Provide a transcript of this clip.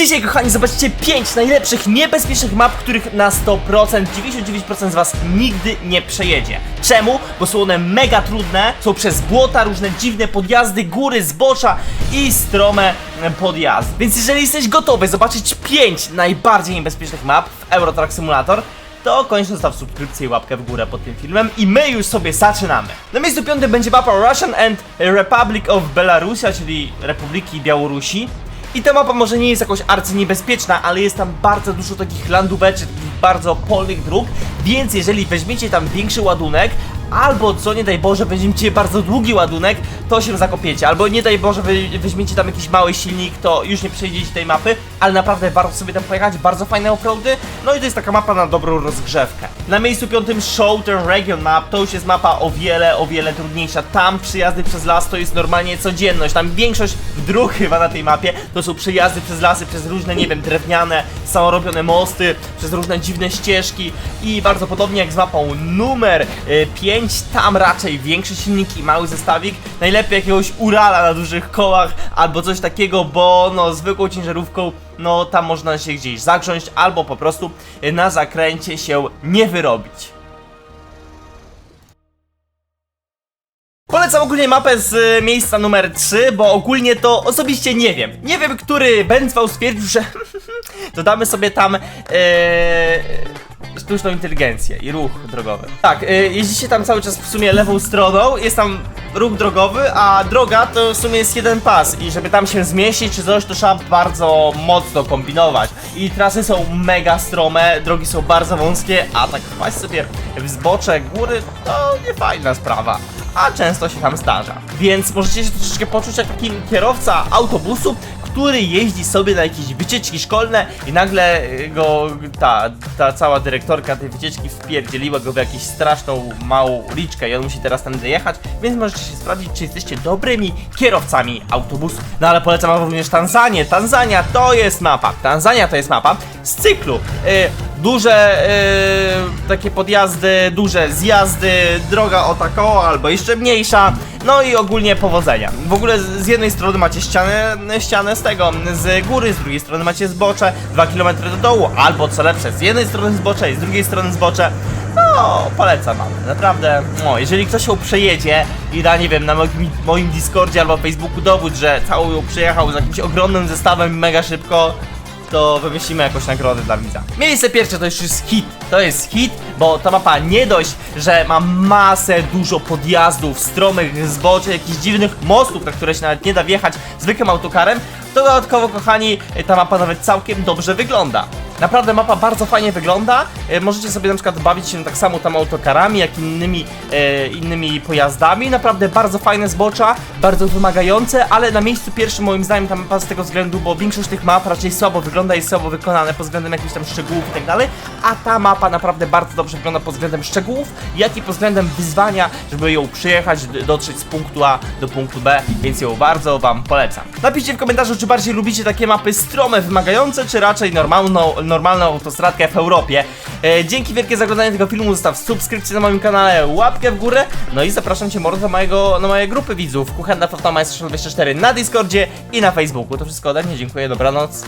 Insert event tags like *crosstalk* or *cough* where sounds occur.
Dzisiaj, kochani, zobaczcie 5 najlepszych, niebezpiecznych map, których na 100%, 99% z was nigdy nie przejedzie. Czemu? Bo są one mega trudne, są przez błota, różne dziwne podjazdy, góry, zbocza i strome podjazdy. Więc jeżeli jesteś gotowy zobaczyć 5 najbardziej niebezpiecznych map w Euro Truck Simulator, to koniecznie zostaw subskrypcję i łapkę w górę pod tym filmem i my już sobie zaczynamy. Na miejscu piątym będzie mapa Russian and Republic of Belarusia, czyli Republiki Białorusi. I ta mapa może nie jest jakoś arcyniebezpieczna, ale jest tam bardzo dużo takich landóweczek, bardzo polnych dróg, więc jeżeli weźmiecie tam większy ładunek, albo co nie daj Boże weźmiecie bardzo długi ładunek, to się zakopiecie, albo nie daj Boże weźmiecie tam jakiś mały silnik, to już nie przejdziecie tej mapy, ale naprawdę warto sobie tam pojechać, bardzo fajne offroady, no i to jest taka mapa na dobrą rozgrzewkę. Na miejscu piątym Southern Region Map, to już jest mapa o wiele, o wiele trudniejsza, tam przyjazdy przez las to jest normalnie codzienność, tam większość dróg chyba na tej mapie to są przejazdy przez lasy, przez różne, nie wiem, drewniane, samorobione mosty, przez różne dziwne ścieżki. I bardzo podobnie jak z mapą numer 5, tam raczej większe silniki, mały zestawik, najlepiej jakiegoś Urala na dużych kołach albo coś takiego, bo no zwykłą ciężarówką no tam można się gdzieś zagrząść albo po prostu na zakręcie się nie wyrobić. Polecam ogólnie mapę z y, miejsca numer 3, bo ogólnie to osobiście nie wiem. Nie wiem, który Bęcwał stwierdził, że *laughs* dodamy sobie tam e, sztuczną inteligencję i ruch drogowy. Tak, e, jeździcie tam cały czas w sumie lewą stroną, jest tam ruch drogowy, a droga to w sumie jest jeden pas i żeby tam się zmieścić czy coś, to trzeba bardzo mocno kombinować. I trasy są mega strome, drogi są bardzo wąskie, a tak wpaść sobie w zbocze góry to nie fajna sprawa a często się tam zdarza. Więc możecie się troszeczkę poczuć jak taki kierowca autobusu, który jeździ sobie na jakieś wycieczki szkolne i nagle go ta, ta cała dyrektorka tej wycieczki wpierdzieliła go w jakąś straszną małą uliczkę i on musi teraz tam jechać, więc możecie się sprawdzić, czy jesteście dobrymi kierowcami autobusu. No ale polecam wam również Tanzanię. Tanzania to jest mapa. Tanzania to jest mapa z cyklu. Y, duże y, takie podjazdy, duże zjazdy, droga o taką albo jeszcze mniejsza, no i ogólnie powodzenia. W ogóle z jednej strony macie ścianę, ścianę z tego, z góry, z drugiej strony macie zbocze, 2 km do dołu, albo co lepsze, z jednej strony zbocze i z drugiej strony zbocze. No, polecam wam, naprawdę. No, jeżeli ktoś ją przejedzie i da, nie wiem, na moim, moim Discordzie albo Facebooku dowód, że całą ją przejechał z jakimś ogromnym zestawem mega szybko, to wymyślimy jakąś nagrodę dla widza. Miejsce pierwsze to już jest hit. To jest hit, bo ta mapa nie dość, że ma masę dużo podjazdów, stromych zboczy, jakichś dziwnych mostów, na które się nawet nie da wjechać zwykłym autokarem, to dodatkowo, kochani, ta mapa nawet całkiem dobrze wygląda. Naprawdę mapa bardzo fajnie wygląda. E, możecie sobie na przykład bawić się tak samo tam autokarami, jak innymi, e, innymi pojazdami. Naprawdę bardzo fajne zbocza, bardzo wymagające, ale na miejscu pierwszym moim zdaniem ta mapa z tego względu, bo większość tych map raczej słabo wygląda i słabo wykonane pod względem jakichś tam szczegółów i tak dalej, a ta mapa naprawdę bardzo dobrze wygląda pod względem szczegółów, jak i pod względem wyzwania, żeby ją przyjechać, dotrzeć z punktu A do punktu B, więc ją bardzo wam polecam. Napiszcie w komentarzu, czy bardziej lubicie takie mapy strome, wymagające, czy raczej normalną, normalną autostradkę w Europie. E, dzięki wielkie za oglądanie tego filmu, zostaw subskrypcję na moim kanale, łapkę w górę, no i zapraszam cię mordo do mojego, na moje grupy widzów, Kuchenna Fotoma 24 na Discordzie i na Facebooku. To wszystko ode mnie, dziękuję, dobranoc.